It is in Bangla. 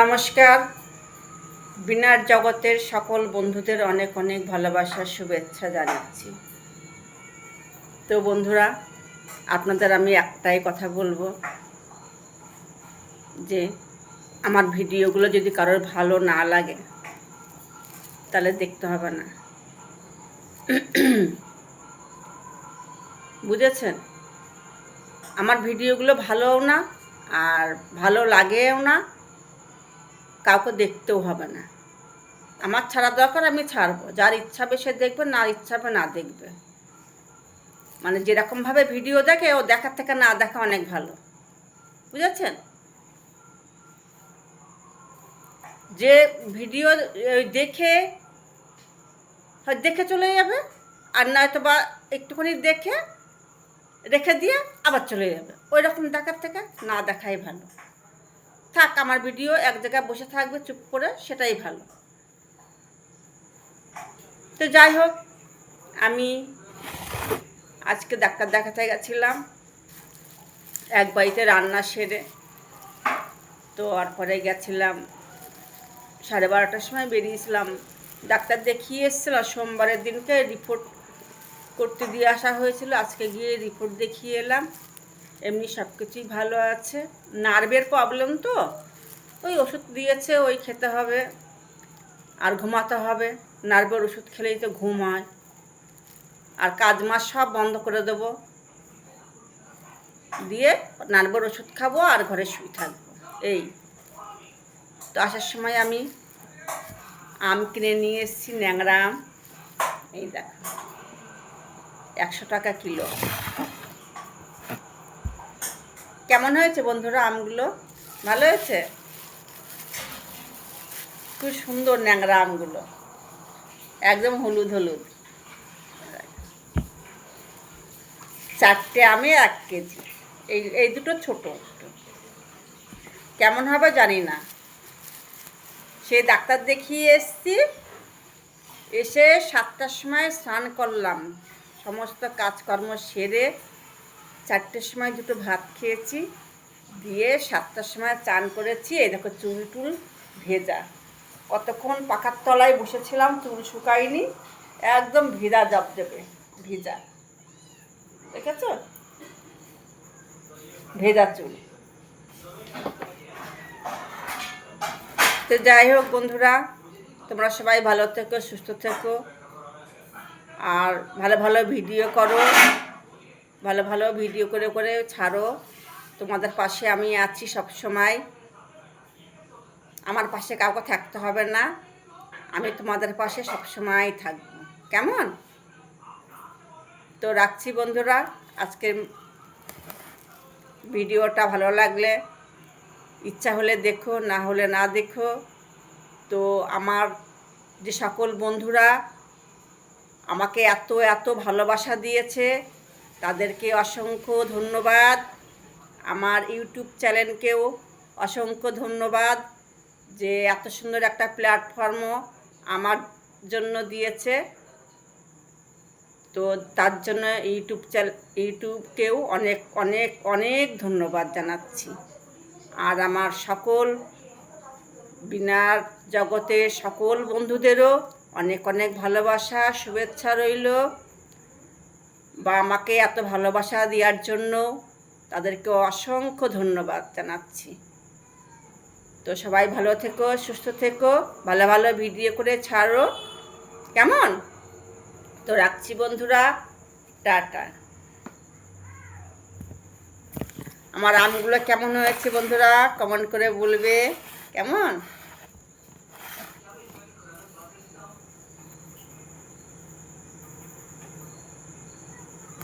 নমস্কার। বিনার জগতের সকল বন্ধুদের অনেক অনেক ভালোবাসার শুভেচ্ছা জানাচ্ছি। তো বন্ধুরা, আপনাদের আমি একটাই কথা বলব, যে আমার ভিডিওগুলো যদি কারোর ভালো না লাগে, তাহলে দেখতে হবে না। বুঝেছেন? আমার ভিডিওগুলো ভালোও না, আর ভালো লাগেও না কাউকে দেখতেও হবে না। আমার ছাড়া দরকার আমি ছাড়বো। যার ইচ্ছা হবে সে দেখবে না ইচ্ছা হবে না দেখবে। মানে যেরকমভাবে ভিডিও দেখে, ও দেখার থেকে না দেখা অনেক ভালো। বুঝেছেন? যে ভিডিও দেখে, হয় দেখে চলে যাবে, আর নয়তো বা একটুখানি দেখে, রেখে দিয়ে আবার চলে যাবে। ওই রকম দেখার থেকে না দেখাই ভালো। থাক, আমার ভিডিও এক জায়গায় বসে থাকবে, চুপ করে, সেটাই ভালো। তো যাই হোক, আমি আজকে ডাক্তার দেখাতে গেছিলাম, এক বাড়িতে রান্না সেরে। তো আর পরে গেছিলাম, সাড়ে বারোটার সময় বেরিয়েছিলাম। ডাক্তার দেখিয়ে এসেছিলাম সোমবারের দিনকে রিপোর্ট করতে দিয়ে আসা হয়েছিল, আজকে গিয়ে রিপোর্ট দেখিয়ে এলাম। এমনি সব কিছুই ভালো আছে। নার্ভের প্রবলেম তো। ওই ওষুধ দিয়েছে, ওই খেতে হবে। আর ঘুমাতে হবে। নার্ভের ওষুধ খেলেই তো ঘুম হয়। আর কাজ মাস সব বন্ধ করে দেব। দিয়ে নার্ভের ওষুধ খাব আর ঘরে শুয়ে থাকব। এই। তো আসার সময় আমি আম কিনে নিয়ে এসেছি, ন্যাংরা আম। এই দেখ। একশো টাকা কিলো। কেমন হয়েছে বন্ধুরা আমগুলো? ভালো হয়েছে? খুব সুন্দর ন্যাংরা আমগুলো। একদম হলুদ হলুদ। চারটে আমে এক কেজি। এই এই দুটো ছোটো। কেমন হবে জানি না। সে ডাক্তার দেখিয়ে এসছি। এসে সাতটার সময় স্নান করলাম। সমস্ত কাজকর্ম সেরে চারটের সময় দুটো ভাত খেয়েছি, দিয়ে সাতটার সময় চান করেছি, এই দেখো চুল টুল ভেজা। কতক্ষণ পাখার তলায় বসেছিলাম, চুল শুকায়নি, একদম ভিজা জব দেবে ভিজা। দেখেছ? ভেজা চুল। তো যাই হোক বন্ধুরা, তোমরা সবাই ভালো থেকো, সুস্থ থেকো, আর ভালো ভালো ভিডিও করো। ভালো ভালো ভিডিও করে করে ছাড়ো। তোমাদের পাশে আমি আছি সব সময় আমার পাশে কাউকে থাকতে হবে না। আমি তোমাদের পাশে সব সময় থাকব। কেমন? তো রাখছি বন্ধুরা। আজকের ভিডিওটা ভালো লাগলে ইচ্ছা হলে দেখো, না হলে না দেখো। তো আমার যে সকল বন্ধুরা আমাকে এত এত ভালোবাসা দিয়েছে তাদেরকে অসংখ্য ধন্যবাদ। আমার ইউটিউব চ্যানেলকেও অসংখ্য ধন্যবাদ যে এত সুন্দর একটা প্ল্যাটফর্মও আমার জন্য দিয়েছে। তো তার জন্য ইউটিউব চ্যানেল ইউটিউবকেও অনেক অনেক অনেক ধন্যবাদ জানাচ্ছি। আর আমার সকল বিনার জগতের সকল বন্ধুদেরও অনেক অনেক ভালোবাসা, শুভেচ্ছা রইল। বা আমাকে এত ভালোবাসা দেওয়ার জন্য তাদেরকে অসংখ্য ধন্যবাদ জানাচ্ছি। তো সবাই ভালো থেকো, সুস্থ থেকো, ভালো ভালো ভিডিও করে ছাড়ো। কেমন? তো রাখছি বন্ধুরা, টাটা। আমার আমগুলো কেমন হয়েছে বন্ধুরা কমেন্ট করে বলবে। কেমন?